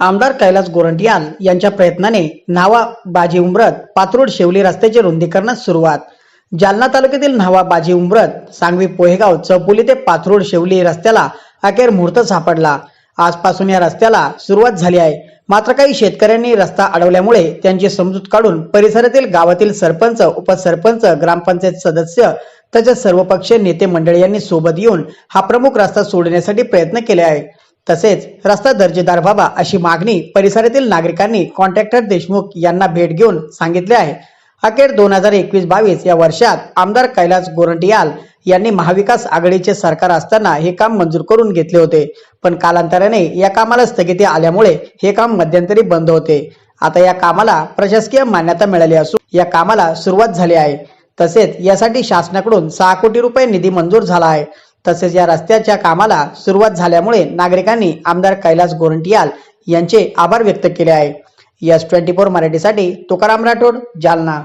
आमदार कैलास गोरंटियाल यांच्या प्रयत्नाने न्हावा बाजी उमरत पात्रोड शेवली रस्त्याचे रुंदीकरणास सुरुवात. जालना तालुक्यातील न्हावा बाजी उमरत सांगवी पोहेगाव चौपुली ते पाथरोड शेवली रस्त्याला अखेर मुहूर्त सापडला. आजपासून या रस्त्याला सुरुवात झाली आहे. मात्र काही शेतकऱ्यांनी रस्ता अडवल्यामुळे त्यांची समजूत काढून परिसरातील गावातील सरपंच उपसरपंच ग्रामपंचायत सदस्य तसेच सर्वपक्षीय नेते मंडळी यांनी सोबत येऊन हा प्रमुख रस्ता सोडण्यासाठी प्रयत्न केले आहे तसेच रस्ता दर्जेदार व्हावा अशी मागणी परिसरातील नागरिकांनी कॉन्ट्रॅक्टर देशमुख यांना भेट घेऊन सांगितले आहे. अखेर दोन हजार एकवीस बावीस या वर्षात आमदार कैलास गोरंटियाल यांनी महाविकास आघाडीचे सरकार असताना हे काम मंजूर करून घेतले होते. पण कालांतराने या कामाला स्थगिती आल्यामुळे हे काम मध्यंतरी बंद होते. आता या कामाला प्रशासकीय मान्यता मिळाली असून या कामाला सुरुवात झाली आहे. तसेच यासाठी शासनाकडून सहा कोटी रुपये निधी मंजूर झाला आहे. तसेच या रस्त्याच्या कामाला सुरुवात झाल्यामुळे नागरिकांनी आमदार कैलास गोरंटियाल यांचे आभार व्यक्त केले आहे. यस ट्वेंटी फोर मराठीसाठी तुकाराम राठोड जालना.